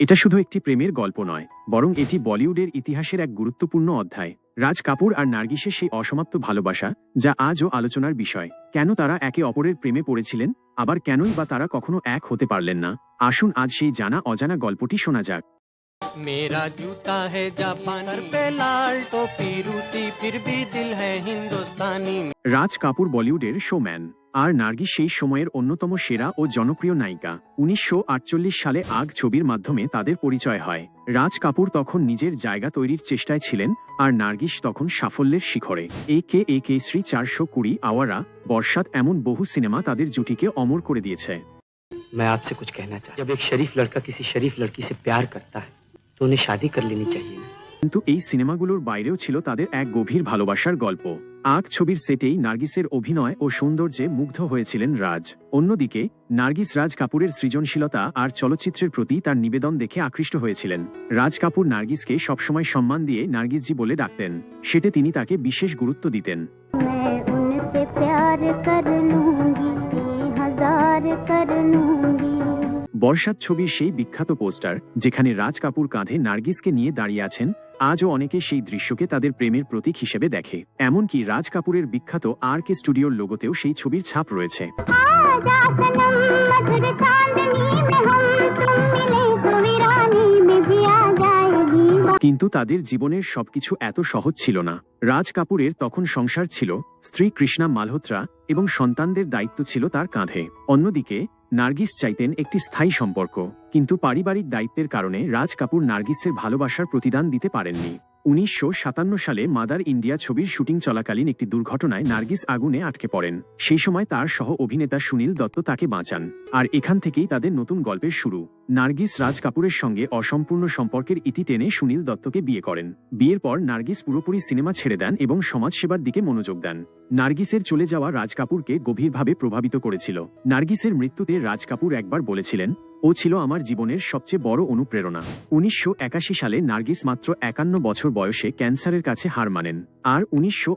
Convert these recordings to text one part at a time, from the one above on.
এটা শুধু একটি প্রেমের গল্প নয় বরং এটি বলিউডের ইতিহাসের এক গুরুত্বপূর্ণ অধ্যায় রাজ কাপুর আর নার্গিসের সেই অসমাপ্ত ভালোবাসা যা আজও আলোচনার বিষয় কেন তারা একে অপরের প্রেমে পড়েছিলেন আবার কেনই বা তারা কখনো এক হতে পারলেন না আসুন আজ সেই জানা অজানা গল্পটি শোনা যাক मेरा जूता है जापान सर पे लाल टोपी रूसी फिर भी दिल है हिंदुस्तानी রাজ কাপুর বলিউডের শোম্যান আর নার্গিস সেই সময়ের অন্যতম সেরা ও জনপ্রিয় নায়িকা উনিশশো সালে আগ ছবির মাধ্যমে তাদের পরিচয় হয় রাজ কাপুর তখন নিজের জায়গা তৈরির চেষ্টায় ছিলেন আর নার্গিস তখন সাফল্যের শিখরে এ কে এ কে শ্রী চারশো কুড়ি আওয়ারা বর্ষাত এমন বহু সিনেমা তাদের জুটিকে অমর করে দিয়েছে मैं आपसे कुछ कहना चाहता हूं। जब एक शरीफ लड़का किसी शरीफ लड़की से प्यार करता है तो उन्हें शादी कर लेनी चाहिए ना কিন্তু এই সিনেমাগুলোর বাইরেও ছিল তাদের এক গভীর ভালোবাসার গল্প। আগ ছবির সেটেই নার্গিসের অভিনয় ও সৌন্দর্যে মুগ্ধ হয়েছিলেন রাজ। অন্যদিকে, নার্গিস রাজ কাপুরের সৃজনশীলতা আর চলচ্চিত্রের প্রতি তার নিবেদন দেখে আকৃষ্ট হয়েছিলেন। রাজ কাপুর নার্গিসকে সবসময় সম্মান দিয়ে নার্গিসজি বলে ডাকতেন। সেটে তিনি তাকে বিশেষ গুরুত্ব দিতেন। मैं বর্ষাত ছবির সেই বিখ্যাত পোস্টার, যেখানে রাজ কাপুর কাঁধে নার্গিসকে নিয়ে দাঁড়িয়ে আছেন, আজও অনেকে সেই দৃশ্যকে তাদের প্রেমের প্রতীক হিসেবে দেখে। এমনকি রাজ কাপুরের বিখ্যাত আর কে স্টুডিওর লোগোতেও সেই ছবির ছাপ রয়েছে। কিন্তু তাদের জীবনের সবকিছু এত সহজ ছিল না। রাজ কাপুরের তখন সংসার ছিল, স্ত্রী কৃষ্ণা মালহোত্রা এবং সন্তানদের দায়িত্ব ছিল তার কাঁধে। অন্যদিকে নার্গিস চাইতেন একটি স্থায়ী সম্পর্ক, কিন্তু পারিবারিক দায়িত্বের কারণে রাজ কাপুর নার্গিসের ভালোবাসার প্রতিদান দিতে পারেননি। উনিশশো সাতান্ন সালে মাদার ইন্ডিয়া ছবির শুটিং চলাকালীন একটি দুর্ঘটনায় নার্গিস আগুনে আটকে পড়েন। সেই সময় তার সহ অভিনেতা সুনীল দত্ত তাকে বাঁচান। আর এখান থেকেই তাদের নতুন গল্পের শুরু। নার্গিস রাজ কাপুরের সঙ্গে অসম্পূর্ণ সম্পর্কের ইতি টেনে সুনীল দত্তকে বিয়ে করেন। বিয়ের পর নার্গিস পুরোপুরি সিনেমা ছেড়ে দেন এবং সমাজসেবার দিকে মনোযোগ দেন। নার্গিসের চলে যাওয়া রাজ কাপুরকে গভীরভাবে প্রভাবিত করেছিল। নার্গিসের মৃত্যুতে রাজ কাপুর একবার বলেছিলেন ও ছিল আমার জীবনের সবচেয়ে বড় অনুপ্রেরণা। উনিশশো একাশি সালে নার্গিস মাত্র একান্ন বছর বয়সে ক্যান্সারের কাছে হার মানেন, আর উনিশশো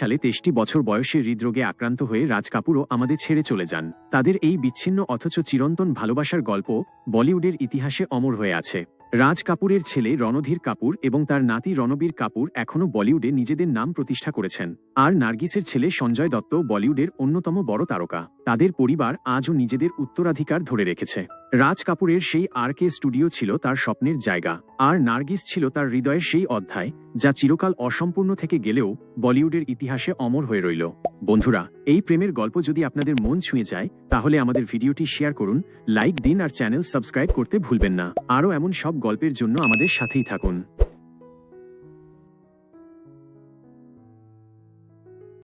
সালে তেষ্টি বছর বয়সে হৃদরোগে আক্রান্ত হয়ে রাজ কাপুরও আমাদের ছেড়ে চলে যান। তাদের এই বিচ্ছিন্ন অথচ চিরন্তন ভালোবাসার গল্প বলিউডের ইতিহাসে অমর হয়ে আছে। রাজ কাপুরের ছেলে রণধীর কাপুর এবং তার নাতি রণবীর কাপুর এখনও বলিউডে নিজেদের নাম প্রতিষ্ঠা করেছেন। আর নার্গিসের ছেলে সঞ্জয় দত্ত বলিউডের অন্যতম বড় তারকা। তাদের পরিবার আজও নিজেদের উত্তরাধিকার ধরে রেখেছে। রাজ কাপুরের সেই আর কে স্টুডিও ছিল তার স্বপ্নের জায়গা। আর নার্গিস ছিল তার হৃদয়ের সেই অধ্যায়। যা চিরকাল অসম্পূর্ণ থেকে গেলেও বলিউডের ইতিহাসে অমর হয়ে রইল। বন্ধুরা, এই প্রেমের গল্প যদি আপনাদের মন ছুঁয়ে যায়, তাহলে আমাদের ভিডিওটি শেয়ার করুন, লাইক দিন আর চ্যানেল সাবস্ক্রাইব করতে ভুলবেন না। আরও এমন সব গল্পের জন্য আমাদের সাথেই থাকুন।